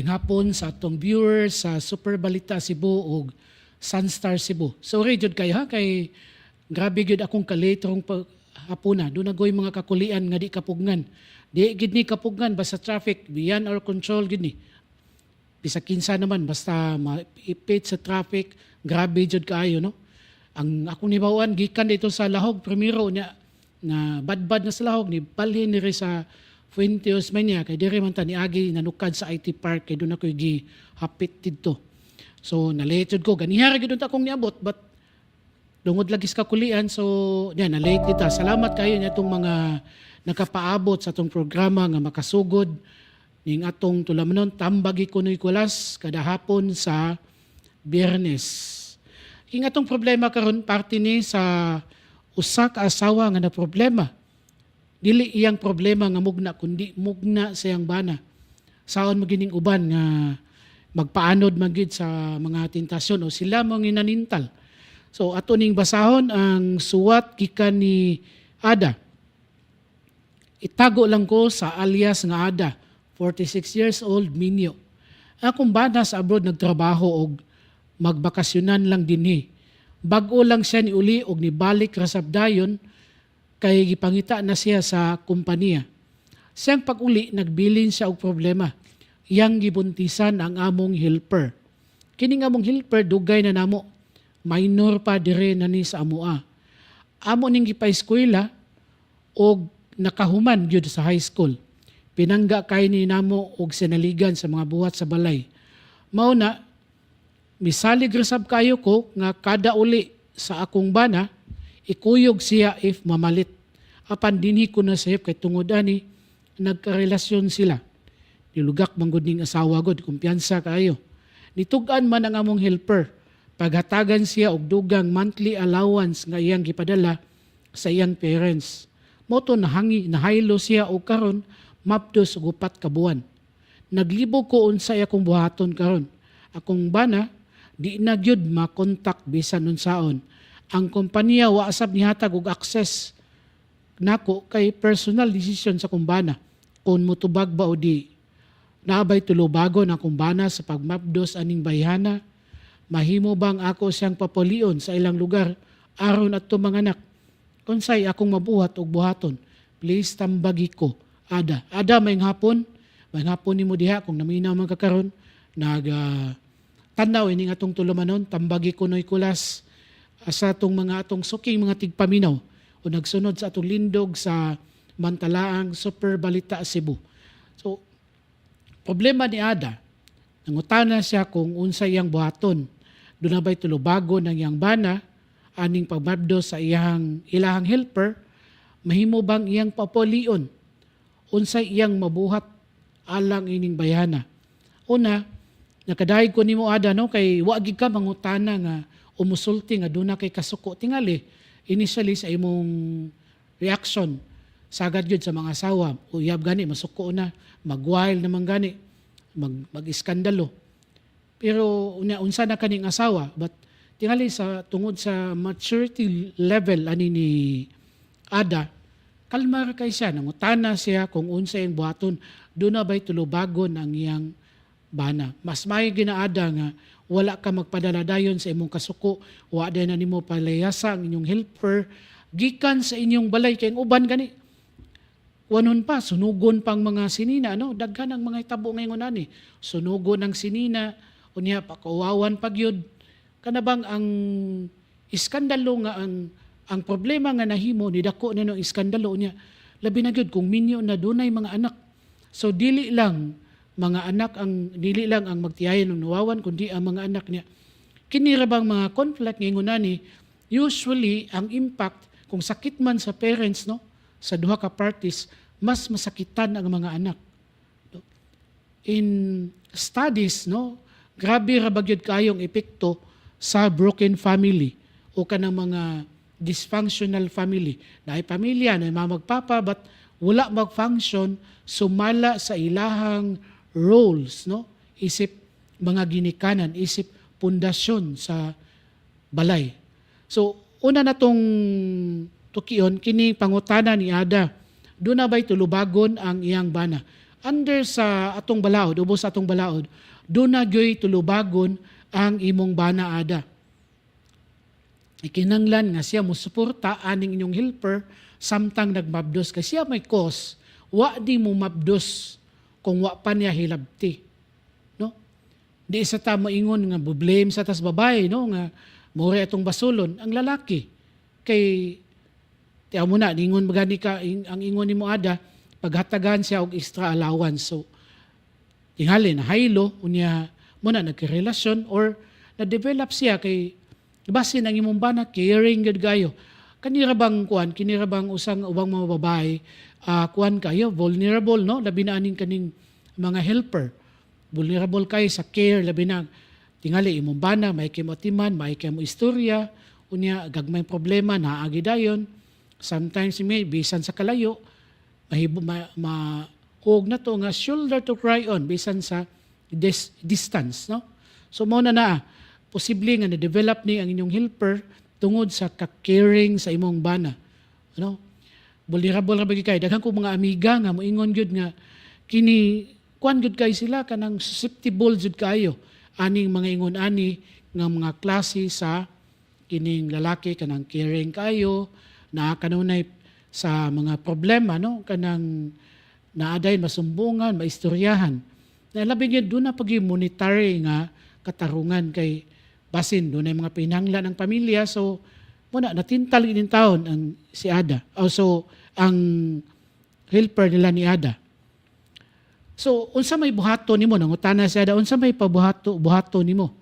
May hapon sa atong viewers sa Super Balita Cebu ug Sunstar Cebu. Sorry jud kayo ha kay grabe gyud akong kalitrong pag hapuna. Do na goy mga kakulian nga di kapugnan. Di gid ni kapugnan basta traffic beyond our control gid ni. Bisa kinsa naman basta maipit sa traffic, grabe jud kaayo no. Ang akong nibawan gikan dito sa Lahog primero niya na badbad na sa Lahog ni balhin ni sa Fuentes man kay dire man ta ni agi nanukad sa IT Park kay doon ako gi hapit didto. So nalated ko ganihara gid ta akong niabot but dungod lagi sa kakulian so yan na-late kita. Salamat kayo niya itong mga nakapaabot sa atong programa nga makasugod ning atong tulamanon tambagi kunoy kulas kada hapon sa Biyernes. Ing atong problema karon parte ni sa usa ka asawa nga na problema. Dili iyang problema nga mugna kundi mugna sa iyang bana. Saon magining uban nga magpaanod magid sa mga tentasyon o sila mo nginanintal. So ato ning basahon ang suwat gikan ni Ada. Itago lang ko sa alias nga Ada, 46 years old, Minyo. Akong bana sa abroad nagtrabaho og magbakasyonan lang dinhi. Bag-o lang siya ni uli og nibalik ra sa dayon kay gipangita na siya sa kumpanya. Siyang pag-uli nagbilin siya og problema. Iyang gibuntisan ang among helper. Kining among helper dugay na namo. Minor pa dire na ni sa amoa. Amo ning gipa-eskwela og nakahuman gyud sa high school. Pinangga kay ni namo og sinaligan sa mga buhat sa balay. Mao na misalig resab kayo ko nga kada uli sa akong bana ikuyog siya if mamalit. Apan dinhi ko na sayop kay tungod ani nagkarelasyon sila. Nilugak manggod ning asawa gud kumpiyansa kayo. Nitugan man ang among helper paghatagan siya og dugang monthly allowance nga iyang gipadala sa iyang parents. Moto nahangi nahaylo siya og karon mapdos og upat ka buwan. Naglibog ko unsay akong buhaton karon. Akong bana di na gyud makontak bisan unsaon. Ang kompanya wa asab nihatag og access nako kay personal decision sa kumbana kung mutubag ba o di. Naabay tulobago na kumbana sa pagmapdos aning bayhana. Mahimo bang ako siyang papulion sa ilang lugar aron at tumanganak. Unsay akong mabuhat og buhaton. Please tambagi ko. Ada. Ada may hapon. May hapon ni mo diha kung naminaw man kakaron. Nag ah, tanaw ini atong tulumanon. Tambagi ko noy kulas sa atong mga atong suking mga tigpaminaw o nagsunod sa atong lindog sa Mantalaang Super Balita Cebu. So, problema ni Ada, nangutana siya kung unsa iyang buhaton. Doon na ba'y tulubago ng iyang bana, aning pagmabdo sa iyang ilahang helper, mahimo bang iyang papolion? Unsay iyang mabuhat alang ining bayana. Una, nakadahig ko nimo ada no kay wa gid ka mangutana nga umusulti nga duna kay kasuko tingali initially sa imong reaction sagad gyud sa mga asawa uyab gani masuko na magwild naman gani mag mag-iskandalo. Pero unya unsa na kaning asawa but tingali sa tungod sa maturity level ani ni Ada kalmar kay siya nangutana siya kung unsa iyang buhaton. Do na ba'y tulubagon ang iyang bana? Mas may ginaada nga wala ka magpadala dayon sa imong kasuko. Wa din na nimo palayasa ang inyong helper. Gikan sa inyong balay kay uban gani. Wanon pa sunugon pang mga sinina no daghan ang mga itabo ngayon ani sunugon ang sinina unya pakawawan pagyud kana bang ang iskandalo nga ang ang problema nga nahimo ni dako nino iskandalo niya. Labi na gyud kung minyo na dunay mga anak. So dili lang mga anak ang dili lang ang magtiyayan ng nawawan kundi ang mga anak niya. Kini ra bang mga conflict ngayon ani usually ang impact kung sakit man sa parents no sa duha ka parties mas masakitan ang mga anak. In studies no grabe ra bagyod kayong epekto sa broken family o kanang mga dysfunctional family. Na ay pamilya na mga magpapa but wala mag-function sumala sa ilahang roles no? Isip mga ginikanan isip pundasyon sa balay. So una na tong tukion kini pangutana ni Ada do na ba'y tulubagon ang iyang bana? Under sa atong balaod ubos sa atong balaod do na gyoy tulubagon ang imong bana ada. Ikinanglan nga siya mo suporta aning inyong helper samtang nagmabdos kay siya may cause. Wa di mo mabdos kung wa pa niya hilabti no? Di sa ta moingon nga blame sa tas babae no? Nga more atong basulon ang lalaki. Kay tiya mo na ningon magani ka ing- ang ingon nimo ada paghatagan siya og extra allowance. So tingali na haylo unya mo na nagkarelasyon or na-develop siya kay basin ang imong bana caring gud kayo kanira bang kuan kinira bang usang ubang mga babae ah, kuan kayo? Vulnerable no? Labi na aning kaning mga helper. Vulnerable kayo sa care labi na. Tingali imong bana may kay mo timan may kay mo istorya. Unya gagmay problema naagi dayon. Sometimes may bisan sa kalayo mahibo ma, ma huwag na to nga shoulder to cry on bisan sa dis- distance no? So mao na na posible nga na-develop ni ang inyong helper tungod sa ka-caring sa imong bana. Ano? Vulnerable ra bagi kay daghan ko mga amiga nga moingon gyud nga kini kuan gyud kay sila? Kanang susceptible jud kayo aning mga ingon ani nga mga klase sa kining lalaki kanang caring kayo na kanunay sa mga problema no? Kanang naaday masumbungan maistoryahan. Na labi gyud doon na pag monetary nga katarungan kay basin. Doon ay mga pinanglan ng pamilya. So muna natintal din taon ang si Ada. Also ang helper nila ni Ada. So unsa may buhato nimo? Nangutana si Ada unsa may pabuhato buhato nimo?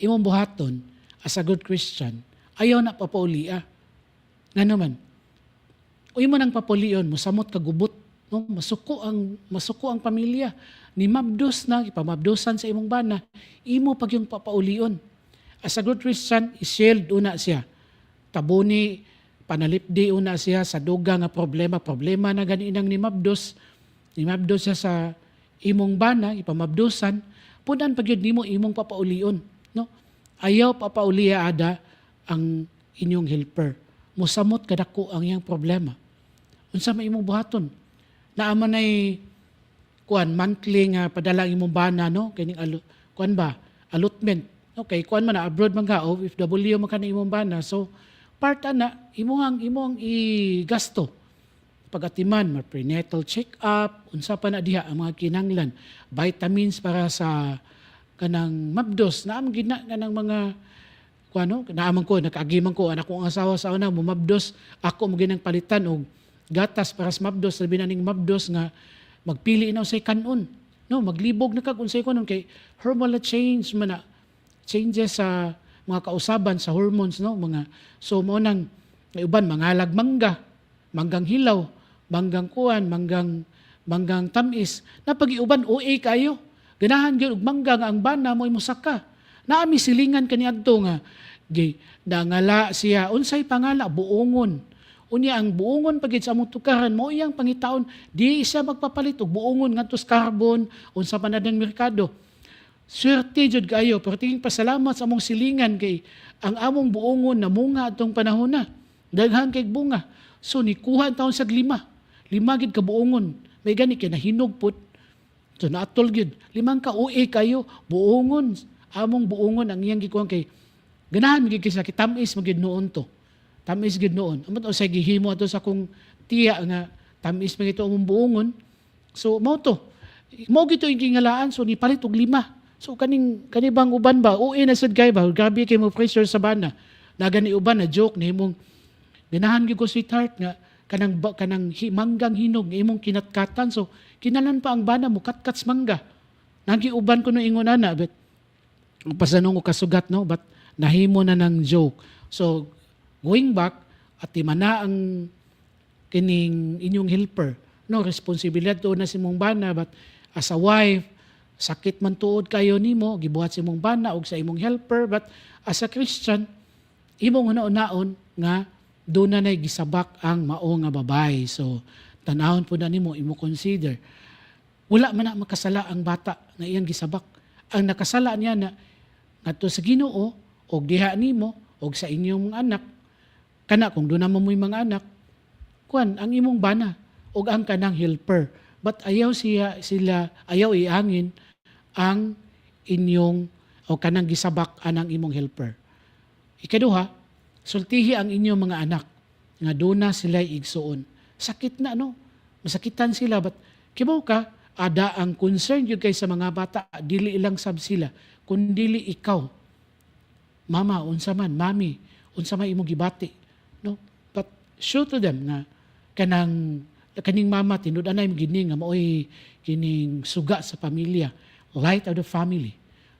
Imong buhaton as a good Christian ayaw na papaulia nga naman Uy mo nang papulion, musamot ka gubot, no? masuko ang masuko ang pamilya. Ni mabdos na, ipamabdosan sa imong bana, imo pag yung papaulion. As a good Christian, i-shield una siya. Tabuni, panalipdi una siya sa duga nga problema. Problema na ganinang ni mabdos. Ni mabdos siya sa imong bana, ipamabdosan. Punan pag yun nimo imong papaulion. No? Ayaw papauliya ada ang inyong helper. Musamot kadako ang iyang problema unsa may imong buhaton naa man ay kuan monthly nga padala imong bana no? Kining alu, kuan ba? Allotment. Okay kuan man na abroad man ka OFW man ka na imong bana. So part ana imuhang imong i-gasto. Pagatiman ma prenatal check up unsa pa na diha ang mga kinanglan. Vitamins para sa kanang mabdos. Na am gina kanang mga kuano naaman ko nakagiman ko anak ko ang asawa sa una mumabdos ako mo ginang palitan og gatas para sa mabdos sabi na ning mabdos nga magpili na usay kanon. No maglibog na kag unsay kanon kay hormonal change man na changes sa mga kausaban sa hormones no mga so mo nang uban mangalag mangga manggang hilaw manggang kuan manggang manggang tamis. Na pag-iuban OA kayo. Ganahan gyud og mangga nga ang bana mo musaka. Naami silingan kaniadto nga gi dangala siya. Unsay pangala? Buongon unya ang buongon pagid sa among tukaran mo iyang pangitaon di siya magpapalit og buongon ngadto carbon unsa pa na dang merkado Swerte jud kayo, pero tingin pasalamat sa among silingan kay ang among buongon na munga atong panahon na. Daghan kay bunga. So ni kuha ang taon sa lima. Lima gid ka buongon. May gani kay nahinog put. So naatol gid. Limang ka uwi kayo buongon. Among buongon ang iyang gikuan kay ganahan gid kay sa kitamis magid noon to. Tamis gid noon. Amot sa gihimo ato sa kung tiya nga tamis magid to among. So mao to. Mao gito yung kingalaan so ni palit og lima. So kaning kanibang uban ba uwi na sad kay ba grabe kay mo pressure sa bana. Na gani uban na joke ni imong ganahan gyud ko sweetheart nga kanang kanang manggang hinog imong kinatkatan so kinalan pa ang bana mo katkats mangga. Nagi uban ko no ingon ana but pasanong ko kasugat no but nahimo na ng joke. So going back at na ang kining inyong helper no? Responsibilidad to na si mong bana but as a wife sakit man tuod kayo nimo gibuhat sa imong bana og sa imong helper but as a Christian imong una-unaon nga do na nay gisabak ang mao nga babay. So tanahon po na nimo imo consider. Wala man na makasala ang bata nga iyang gisabak. Ang nakasala niya na ngadto sa Ginoo og diha nimo og sa inyong anak kana kung do na mo mo'y mga anak kuan ang imong bana og ang kanang helper but ayaw siya sila ayaw iangin ang inyong o kanang gisabak anang imong helper. Ikaduha, sultihi ang inyong mga anak nga duna sila igsuon. Sakit na no. Masakitan sila but kibaw ka ada ang concern yun kay sa mga bata dili lang sab sila kundili ikaw mama unsa man mami unsa man imong gibati no? But show to them na kanang kaning mama tinud-anay mo gini nga maoy kining suga sa pamilya light of the family.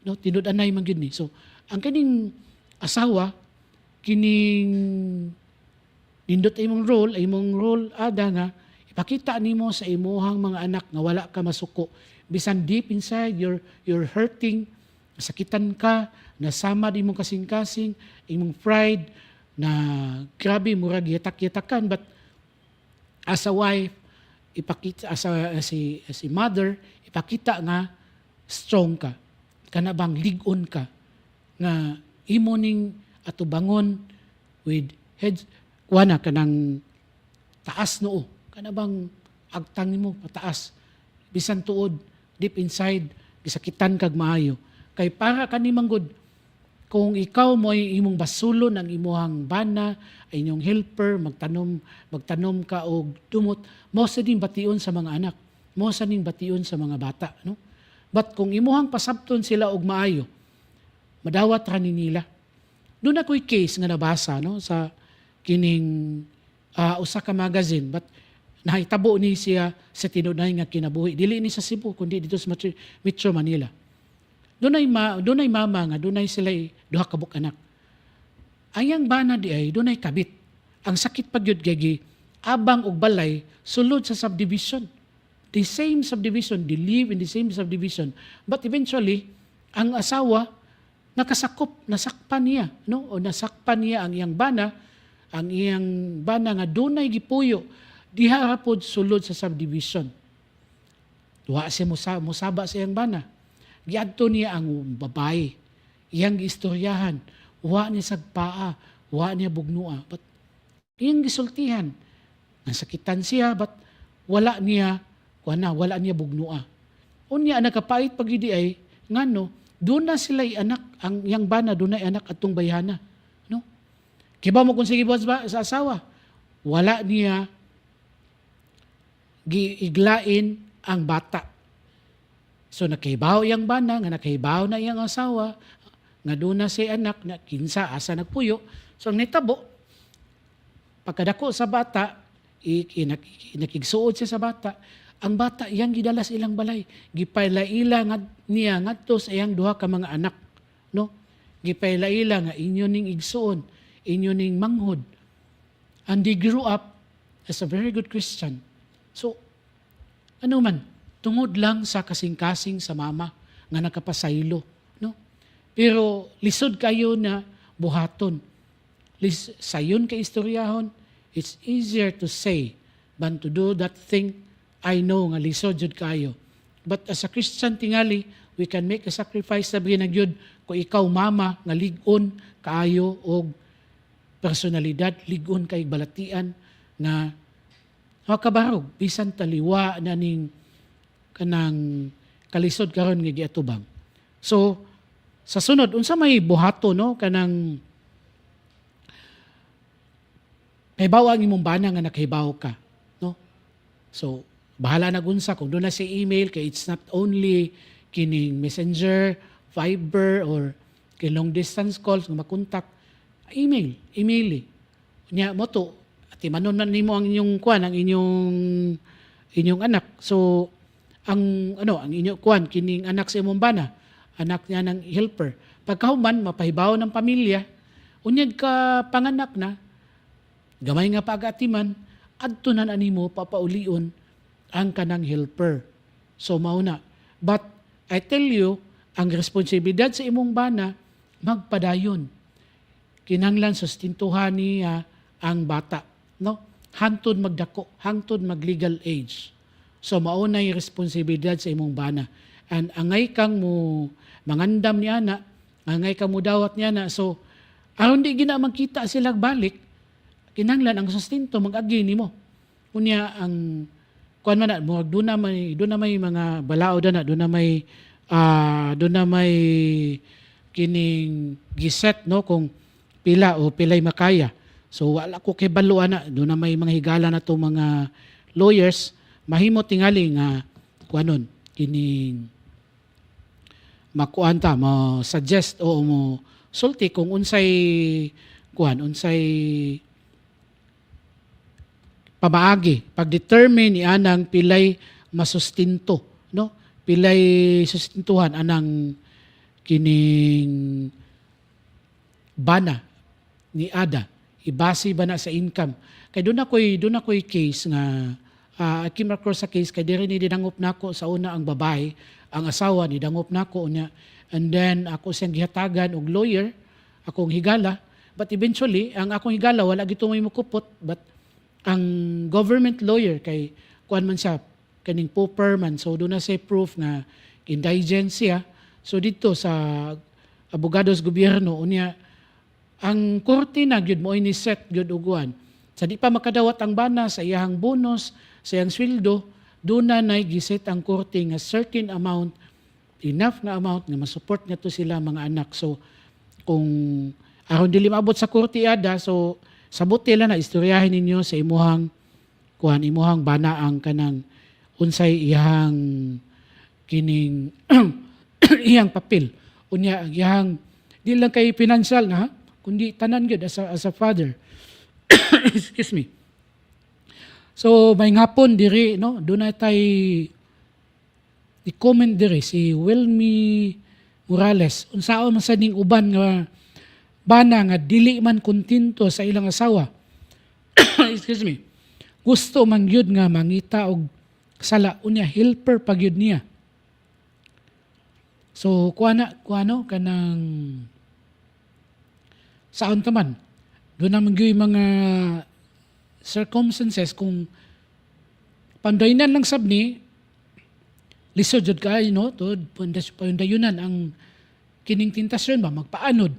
No? Tinud-anay man gini. So ang kaning asawa kining nindot imong role imong role ada nga ipakita nimo sa imuhang mga anak nga wala ka masuko. Bisan deep inside you're you're hurting sakitan ka nasama di mong kasing-kasing imong pride na grabe murag yatak-yatakan but as a wife ipakita as a, as a, as a mother ipakita nga strong ka. Kana bang ligon ka nga imo ning atubangon with head kuana kanang taas noo. Kana bang agtang nimo pataas. Bisan tuod deep inside gisakitan kag maayo. Kay para kanimang good kung ikaw mo imong basulon ang imuhang bana ay inyong helper magtanom magtanom ka og dumot mo sa din bation sa mga anak. Mo sa ning bation sa mga bata no? But kung imuhang pasabton sila og maayo madawat ra ni nila. Doon ako'y case nga nabasa no sa kining ah, usa ka magazine. But nahitabo ni siya sa tinunay nga kinabuhi. Dili ni sa Cebu kundi dito sa Metro Manila dunay ma dunay mama nga dunay sila duha ka anak. Ayang bana di ay dunay kabit. Ang sakit pagyud gagi abang og balay sulod sa subdivision. The same subdivision they live in the same subdivision. But eventually ang asawa nakasakop nasakpan niya no? O nasakpan niya ang iyang bana ang iyang bana nga dunay gipuyo diha pod sulod sa subdivision. Wa siya musa, musaba sa iyang bana. Giadto niya ang babae. Iyang giistoryahan. Wa niya sagpaa. Wa niya bugnua. But iyang gisultihan. Nasakitan siya, but wala niya, wala, wala niya bugnua. Unya, nakapait pag idi ay, nga no, doon na sila anak, ang iyang bana, doon na anak atong bayana. No? Kiba mo kung sige ba sa asawa? Wala niya giiglain ang bata. So nakahibaw iyang bana, nga nakahibaw na iyang asawa, nga doon na si anak, na kinsa asa nagpuyo. So ang nitabo, pagkadako sa bata, nakigsuod siya sa bata, ang bata iyang gidalas ilang balay. Gipayla-ila nga niya ngadto sa iyang duha ka mga anak. No? Gipayla-ila nga inyo ning igsuon, inyo ning manghod. And they grew up as a very good Christian. So, ano man, tungod lang sa kasing-kasing sa mama nga nakapasaylo. No? Pero lisod kayo na buhaton. Lis, sayon kay istoryahon, it's easier to say than to do that thing I know nga lisod jud kayo. But as a Christian tingali, we can make a sacrifice sabi na kung ikaw mama nga ligon kaayo og personalidad, ligon kay balatian nga Ha kabarog bisan taliwa na ning kanang kalisod karon nga giatubang. So sa sunod unsa may buhato no kanang Kahibaw ang imong bana nga nakahibaw ka, no? So, bahala na gunsa kung doon na si email kay it's not only kining messenger, Viber or kay long distance calls nga makontak email, email. Nya mo to ati manon na nimo ang inyong kwan, ang inyong inyong anak. So ang ano, ang inyong kwan kining anak sa imong bana, anak niya ng helper. Pagkahuman mapahibaw ng pamilya, unyag ka panganak na, gamay nga pagatiman, adto na animo papaulion ang kanang helper. So mauna. But I tell you, ang responsibilidad sa imong bana magpadayon. Kinanglan sustintuhan niya ang bata, no? Hantod magdako, hangtod mag legal age. So mauna yung responsibilidad sa imong bana. And angay kang mo mangandam ni ana, angay kang mo dawat niya na. So aron di gina magkita sila balik, kinanglan ang sustinto mag-agi nimo. Unya ang kuan man mo do na may do na may mga balaod na do na may ah do na may kining giset no kung pila o pilay makaya. So wala ko kay baluan na do na may mga higala na to mga lawyers mahimo tingali nga kuanon kining makuan ta mo suggest o mo sulti kung unsay kuan unsay pamaagi pag-determine ni anang pilay masustinto no? Pilay sustintuhan anang kining bana ni ada ibasi ba na sa income? Kay doon ako'y doon ako'y case nga uh, Kim sa case kay diri ni dinangop nako sa una ang babae ang asawa ni dangop nako niya and then ako siyang gihatagan og lawyer akong higala. But eventually ang akong higala wala gito may mukupot. But ang government lawyer kay kuan man siya kaning pauper man so doon na say proof nga indigent so dito sa abogados gobyerno unya ang korte na gyud mo ini set gyud uguan sa di pa makadawat ang bana sa iyahang bonus sa iyang sweldo doon na nay giset ang korte nga certain amount enough nga amount nga masupport nga to sila mga anak. So kung aron dili maabot sa korte ada so sabuti lang na istoryahin ninyo sa imuhang kuan imuhang bana ang kanang unsay iyang kining iyang papel. Unya ang iyang di lang kay financial na kundi tanan gyud as a, as a father. Excuse me so may ngapon diri no? Do na tay i-comment diri si Wilmy Morales unsaon man sa ning uban nga bana nga dili man kontento sa ilang asawa. Excuse me. Gusto man gyud nga mangita og sala. Unya helper pag yun niya. So kuana kuano kanang saon ta man? Doon naman gyud mga circumstances kung pandaynan lang sab ni lisod jud kay no to pandayunan ang kining tentasyon ba magpaanod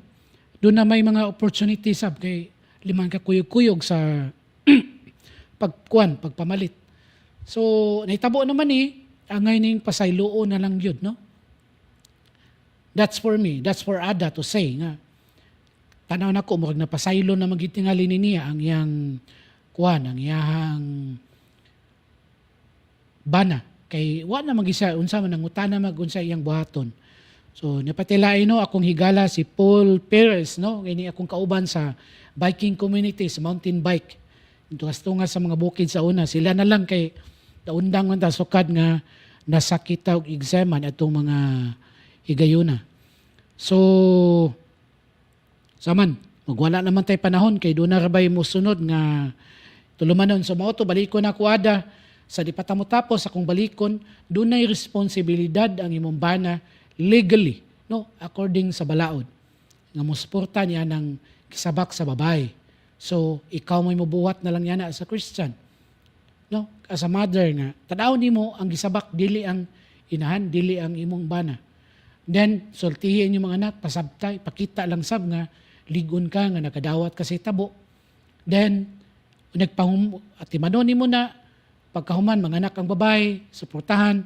doon na may mga opportunity sab kay limang ka kuyog-kuyog sa pagkuan, pagpamalit. So, naitabo naman ni, angay ning pasayloon na lang yun, no? That's for me. That's for Ada to say nga. Tanaw na ko, murag na pasaylo na magitingali ni niya ang iyang kuan, ang iyang bana. Kay wa na magisa unsa man ang utana mag unsa iyang buhaton. So napatilain no akong higala si Paul Perez no ini akong kauban sa biking community sa mountain bike. Nga sa mga bukid sa una sila na lang kay taundang man ta sukad nga nasakita og examen atong mga higayuna. So saman magwala naman tay panahon kay do na rabay mo sunod nga tulumanon sa so, to balikon ako ada sa di pa tamo tapos akong balikon dunay responsibilidad ang imong bana legally, no, according sa balaod. Nga musuporta niya ng kisabak sa babae. So, ikaw may mabuhat na lang yan as a Christian. No? As a mother nga, tanaw ni mo ang gisabak, dili ang inahan, dili ang imong bana. Then, sultihin yung mga anak, pasabtay, pakita lang sab nga, ligon ka nga nakadawat kasi tabo. Then, nagpahum, at timano ni mo na, pagkahuman, mga anak ang babae, suportahan,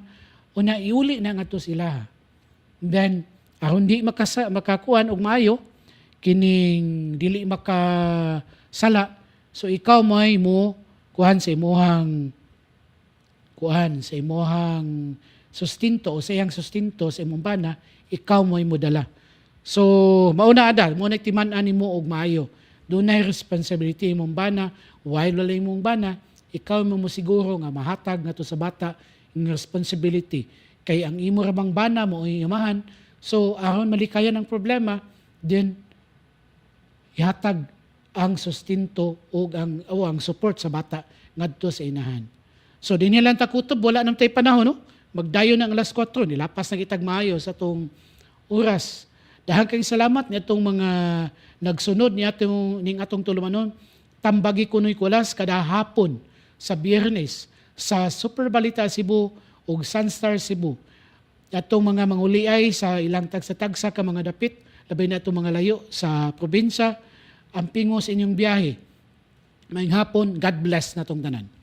una iuli na nga to sila. Then, aron di makasa, makakuan og maayo, kining dili makasala, so ikaw may mo kuhan sa imuhang kuhan sa imuhang sustinto o sa iyang sustinto sa imong bana, ikaw mo mo dala. So, mauna ada, mo nagtiman-an mo og maayo. Na responsibility imong bana, while wala imong bana, ikaw mo mo siguro nga mahatag na to sa bata yung responsibility. Kay ang imo rabang bana mo imahan. So aron malikayan ang problema then ihatag ang sustinto o ang o ang support sa bata ngadto sa inahan. So dinhi lang ta kutob wala nam tay panahon no? Magdayon ang alas 4 nilapas na kitag maayo sa tong oras. Dahil kay salamat nitong mga nagsunod ni atong ning atong tulumanon tambagi kunoy kulas kada hapon sa Biyernes sa Super Balita Cebu ug Sunstar Cebu. Atong mga manguliay sa ilang tagsa-tagsa ka mga dapit, labay na itong mga layo sa probinsya, ang pingos inyong biyahe. Maayong hapon, God bless na tong tanan.